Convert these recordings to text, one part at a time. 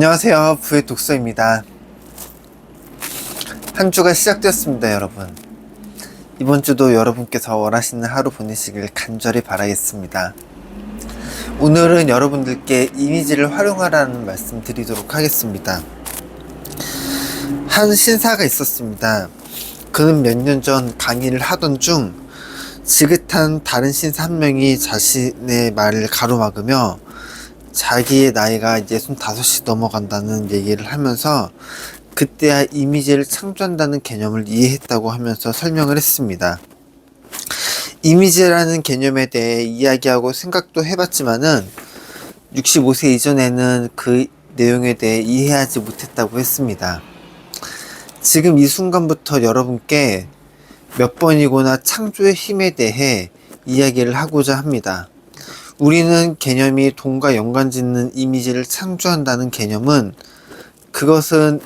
안녕하세요. 부의 독서입니다. 한 주가 시작되었습니다, 여러분. 이번 주도 여러분께서 원하시는 하루 보내시길 간절히 바라겠습니다. 오늘은 여러분들께 이미지를 활용하라는 말씀 드리도록 하겠습니다. 한 신사가 있었습니다. 그는 몇 년 전 강의를 하던 중 지긋한 다른 신사 한 명이 자신의 말을 가로막으며 자기의 나이가 이제 65이 넘어간다는 얘기를 하면서 그때야 이미지를 창조한다는 개념을 이해했다고 하면서 설명을 했습니다. 이미지라는 개념에 대해 이야기하고 생각도 해봤지만은 65세 이전에는 그 내용에 대해 이해하지 못했다고 했습니다. 지금 이 순간부터 여러분께 몇 번이고나 창조의 힘에 대해 이야기를 하고자 합니다. 우리는 개념이 돈과 연관 짓는 이미지를 창조한다는 개념은 그것은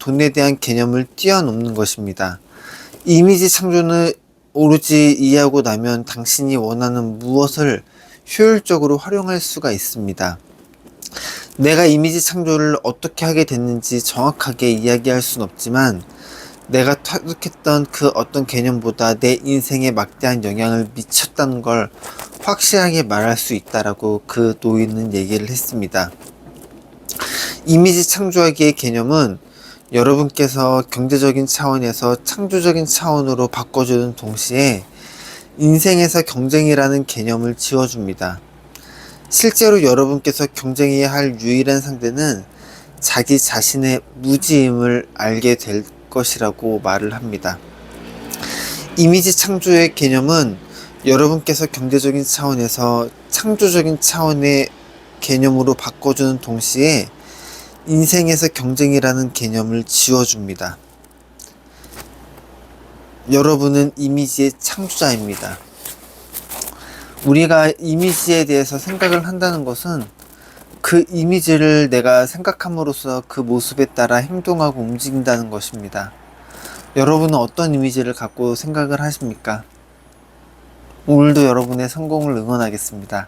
돈에 대한 개념을 뛰어넘는 것입니다. 이미지 창조는 오로지 이해하고 나면 당신이 원하는 무엇을 효율적으로 활용할 수가 있습니다. 내가 이미지 창조를 어떻게 하게 됐는지 정확하게 이야기할 순 없지만 내가 터득했던 그 어떤 개념보다 내 인생에 막대한 영향을 미쳤다는 걸 확실하게 말할 수 있다라고 그 노인은 얘기를 했습니다. 이미지 창조하기의 개념은 여러분께서 경제적인 차원에서 창조적인 차원으로 바꿔주는 동시에 인생에서 경쟁이라는 개념을 지워줍니다. 실제로 여러분께서 경쟁해야 할 유일한 상대는 자기 자신의 무지임을 알게 될 것이라고 말을 합니다. 이미지 창조의 개념은 여러분께서 경제적인 차원에서 창조적인 차원의 개념으로 바꿔주는 동시에 인생에서 경쟁이라는 개념을 지워줍니다. 여러분은 이미지의 창조자입니다. 우리가 이미지에 대해서 생각을 한다는 것은 그 이미지를 내가 생각함으로써 그 모습에 따라 행동하고 움직인다는 것입니다. 여러분은 어떤 이미지를 갖고 생각을 하십니까? 오늘도 여러분의 성공을 응원하겠습니다.